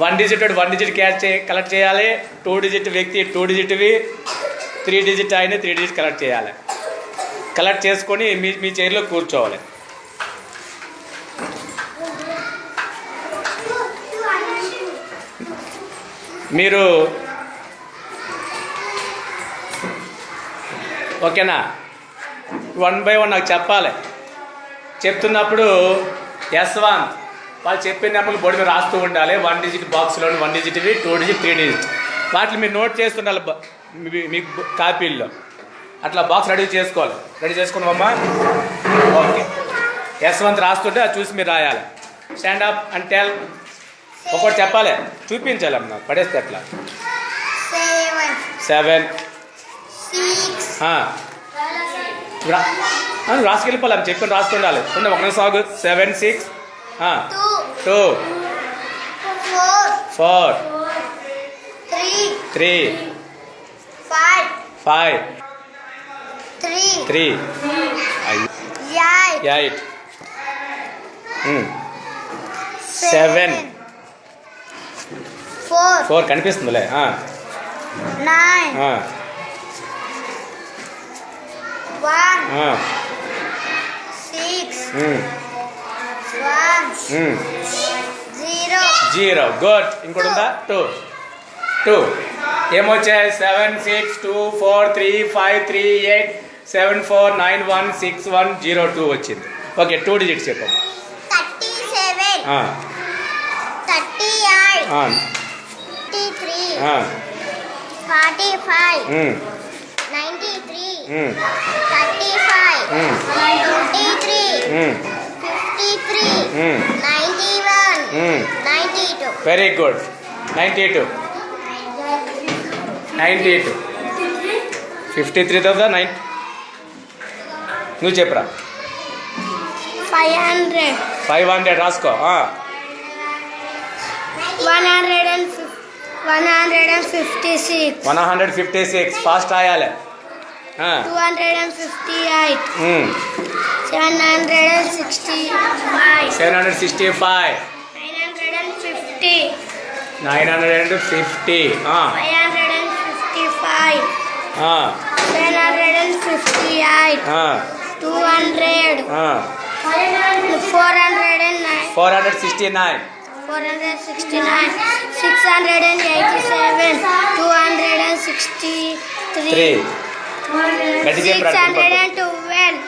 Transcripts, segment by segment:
One digit one digit catch చే collect చేయాలి two digit వ్యక్తి టూ డిజిట్వి త్రీ డిజిట్ ఆయన త్రీ డిజిట్ కలెక్ట్ చేయాలి కలెక్ట్ చేసుకొని మీ మీ చైర్లో కూర్చోవాలి మీరు ఓకేనా వన్ బై వన్ నాకు చెప్పాలి. చెప్తున్నప్పుడు యశ్వంత్ వాళ్ళు చెప్పిన నెంబర్లు బోర్డు మీద రాస్తూ ఉండాలి. వన్ డిజిట్ బాక్స్లో వన్ డిజిట్వి టూ డిజిట్ త్రీ డిజిట్. వాటిని మీరు నోట్ చేస్తుండాలి బ- మీ- మీ బు- కాపీల్లో. అట్లా బాక్స్ రెడీ చేసుకోవాలి. రెడీ చేసుకున్నామమ్మా ఓకే. యశ్వంత్ రాస్తుంటే అది చూసి మీరు రాయాలి. స్టాండ్ అప్ అండ్ టెల్ ఒకటి చెప్పాలి. చూపించాలి అమ్మ పడేస్తే అట్లా సెవెన్ రాసుకెళ్ళిపోవాలి చెప్పి రాస్తుండాలి. ఉండే ఒక సాగు seven six two four three five three eight seven four కనిపిస్తుందిలే ఆ, జీరో గుడ్. ఇంకోటి ఉందా? Two two ఏమొచ్చాయి? Seven six two four three five three eight seven four nine one six one zero two వచ్చింది. Okay two digits చెప్పమ్మా. thirty-seven, very good ninety two ninety two fifty three thousand nine నువ్వు చెప్పురా? Five hundred, five hundred రాసుకో one hundred and fif- one hundred and fifty-six, one hundred fifty six fast రాయాలి. ఆ, two hundred and fifty-eight, ఉమ్, seven hundred and sixty-five, seven hundred sixty five nine hundred and fifty, nine hundred and fifty hundred and fifty-five, ఆ, seven hundred and fifty-eight, ఆ, two hundred, ఆ. four hundred and nine, four hundred sixty nine four hundred and sixty-nine, six hundred and eighty-seven, two hundred and three sixty-three, గట్టి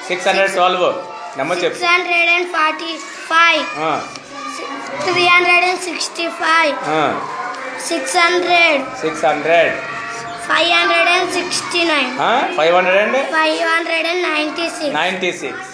six hundred twelve number చెప్పు six hundred and forty-five, ఆ, three hundred and sixty-five, ఆ, six hundred, six hundred five hundred and sixty-nine, ఆ, five hundred and five hundred and ninety-six, ninety six